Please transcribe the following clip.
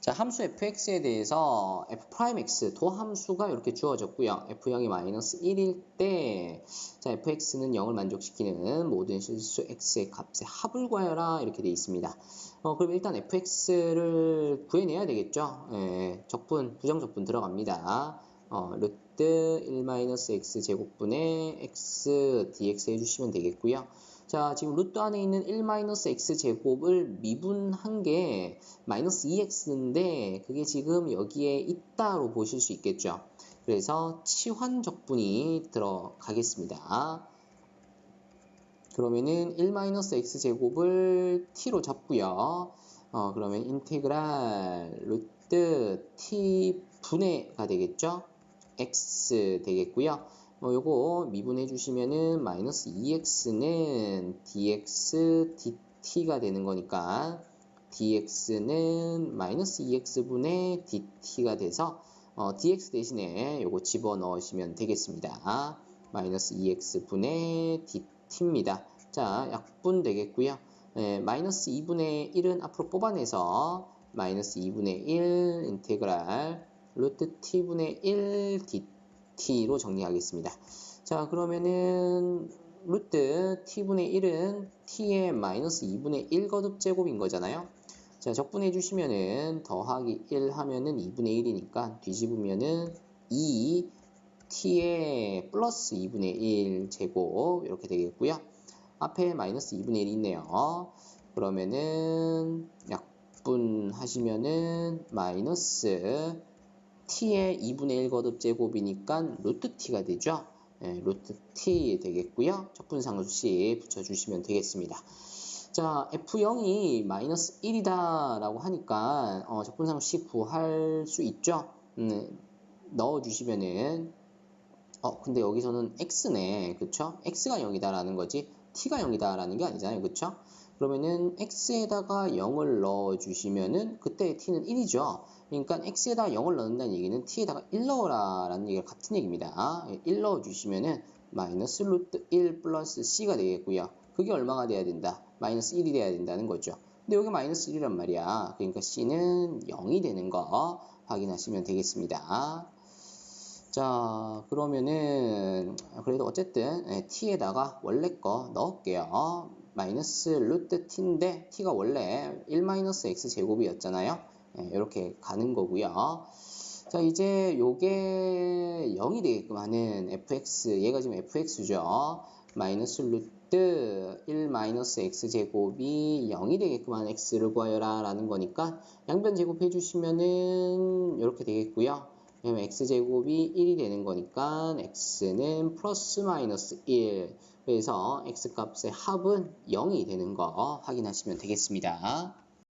자, 함수 fx에 대해서 f'x 도함수가 이렇게 주어졌고요. f0이 마이너스 1일 때 자, fx는 0을 만족시키는 모든 실수 x의 값의 합을 구하여라 이렇게 되어 있습니다. 어, 그럼 일단 fx를 구해내야 되겠죠. 예, 적분, 부정적분 들어갑니다. 어, 루 트 1-x 제곱분의 x dx 해주시면 되겠고요. 자, 지금 루트 안에 있는 1-x 제곱을 미분한 게 마이너스 2x인데 그게 지금 여기에 있다로 보실 수 있겠죠. 그래서 치환적분이 들어가겠습니다. 그러면은 1-x 제곱을 t로 잡고요. 어, 그러면 인테그랄 루트 t 분해가 되겠죠. X 되겠고요. 뭐 요거 미분해 주시면은 마이너스 2x는 dx dt가 되는 거니까 dx는 마이너스 2x분의 dt가 돼서 어, dx 대신에 요거 집어 넣으시면 되겠습니다. 마이너스 2x분의 dt입니다. 자, 약분 되겠고요. 예, 마이너스 2분의 1은 앞으로 뽑아내서 마이너스 2분의 1 인테그랄 루트 t분의 1 dt t로 정리하겠습니다. 자, 그러면은 루트 t분의 1은 t의 마이너스 2분의 1 거듭 제곱인 거잖아요. 자, 적분해 주시면은 더하기 1 하면은 2분의 1이니까 뒤집으면은 2 t의 플러스 2분의 1 제곱 이렇게 되겠고요. 앞에 마이너스 2분의 1이 있네요. 그러면은 약분하시면은 마이너스 t의 2분의 1 거듭 제곱이니까 루트 t가 되죠. 네, 루트 t 되겠고요. 적분상수식 붙여주시면 되겠습니다. 자, f0이 마이너스 1이다 라고 하니까 어, 적분상수식 구할 수 있죠. 음, 넣어주시면은 어 근데 여기서는 x네 그쵸? x가 0이다 라는 거지 t가 0이다 라는 게 아니잖아요 그쵸? 그러면은 x에다가 0을 넣어주시면은 그때 t는 1이죠. 그러니까 x에다 0을 넣는다는 얘기는 t에다가 1 넣어라 라는 얘기가 같은 얘기입니다. 1 넣어주시면은 마이너스 루트 1 플러스 c가 되겠고요. 그게 얼마가 돼야 된다? 마이너스 1이 돼야 된다는 거죠. 근데 여기 마이너스 1이란 말이야. 그러니까 c는 0이 되는 거 확인하시면 되겠습니다. 자 그러면은 그래도 어쨌든 t에다가 원래 거 넣을게요. 마이너스 루트 t인데 t가 원래 1 마이너스 x 제곱이었잖아요. 네, 이렇게 가는 거고요. 자 이제 요게 0이 되게끔 하는 fx 얘가 지금 fx죠. 마이너스 루트 1 마이너스 x 제곱이 0이 되게끔 하는 x를 구하여라 라는 거니까 양변 제곱해 주시면은 이렇게 되겠고요. 그러면 x제곱이 1이 되는 거니까 x는 플러스 마이너스 1 그래서 x값의 합은 0이 되는 거 확인하시면 되겠습니다.